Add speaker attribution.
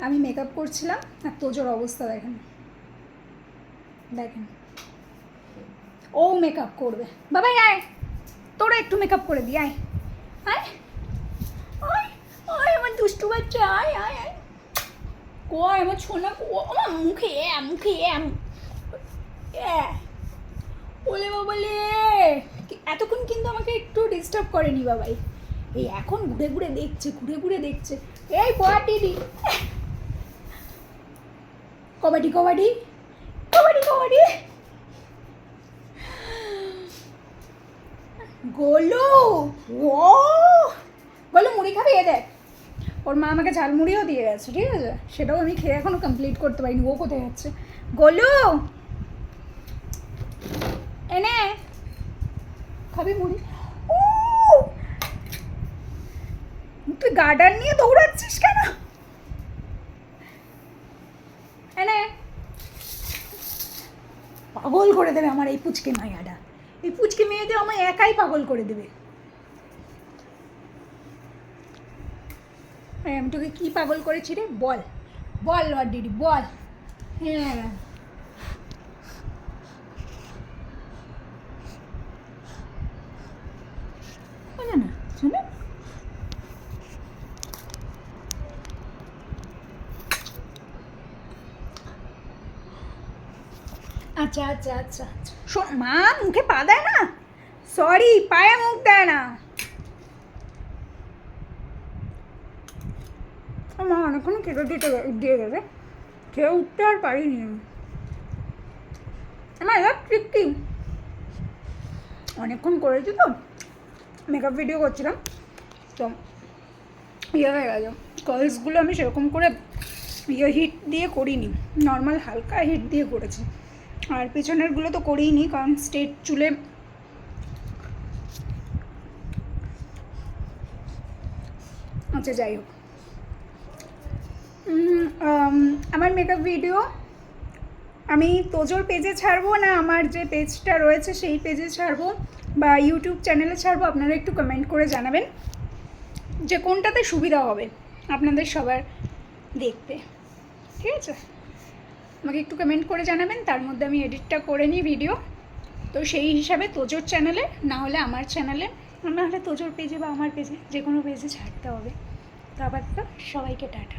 Speaker 1: আমি মেকআপ করছিলাম আর তোজোর অবস্থা দেখেন। দেখেন। ও মেকআপ করবে। বাবাই আয়। তোরা একটু মেকআপ করে দি আয়। আয়। আয় আমার দুষ্টু বাচ্চা আয় আয় আয়। কয় আমার ছোনা আমার মুখে এ, মুখে এ, এ। ওলে বাবালে এতক্ষণ কিন্তু আমাকে একটু ডিস্টার্ব করেনি বাবাই। এই এখন ঘুরে ঘুরে দেখছে ঘুরে ঘুরে দেখছে। এই দিদি কবাডি কবাডি কবাডি কবাডি। গোলু ও গোলু, মুড়ি খাবি? এ দেখ। ওর মা আমাকে ঝালমুড়িও দিয়ে গেছে, ঠিক আছে? সেটাও আমি খেয়ে এখনও কমপ্লিট করতে পারিনি, ও কোথায় যাচ্ছে? গোলু, এনে। খাবি মুড়ি? তুই গার্ডার নিয়ে দৌড়াচ্ছিস কেন এনে পাগল করে দেবে আমার এই পুচকে মায়াটা এই পুচকে মেয়েতে আমার একাই পাগল করে দেবে। আমি তোকে কি পাগল করেছি রে? বল। বল লর্ড দিদি, বল। হ্যাঁ শোনে না শোনে আচ্ছা আচ্ছা আচ্ছা। শোন মা, মুখে পা দেয় না? সরি পায়ে মুখ দেয় না। মা, অনেকক্ষণ কেটে দিতে দিয়ে গেছে। খেয়ে উঠতে আর পারিনি আমার এবার তৃপ্তি অনেকক্ষণ করেছি তো। মেকআপ ভিডিও করছিলাম। তো ইয়ে হয়ে গেছে। কার্লসগুলো আমি সেরকম করে ইয়ে হিট দিয়ে করিনি। নর্মাল হালকা হিট দিয়ে করেছি। আর পেছনেরগুলো তো করেই নি, কারণ স্ট্রেট চুলে আচ্ছা যাই হোক। আমার মেকআপ ভিডিও আমি তোজোর পেজে ছাড়বো না? আমার যে পেজটা রয়েছে, সেই পেজে ছাড়বো বা ইউটিউব চ্যানেলে ছাড়বো? আপনারা একটু কমেন্ট করে জানাবেন যে কোনটাতে সুবিধা হবে আপনাদের সবার দেখতে। ঠিক আছে? আমাকে একটু কমেন্ট করে জানাবেন, তার মধ্যে আমি এডিটটা করে নিই ভিডিও তো সেই হিসাবে তোজোর চ্যানেলে না হলে আমার চ্যানেলে না হলে তোজোর পেজে বা আমার পেজে যে কোনো পেজে ছাড়তে হবে। তো আবার তো সবাইকে টাটা।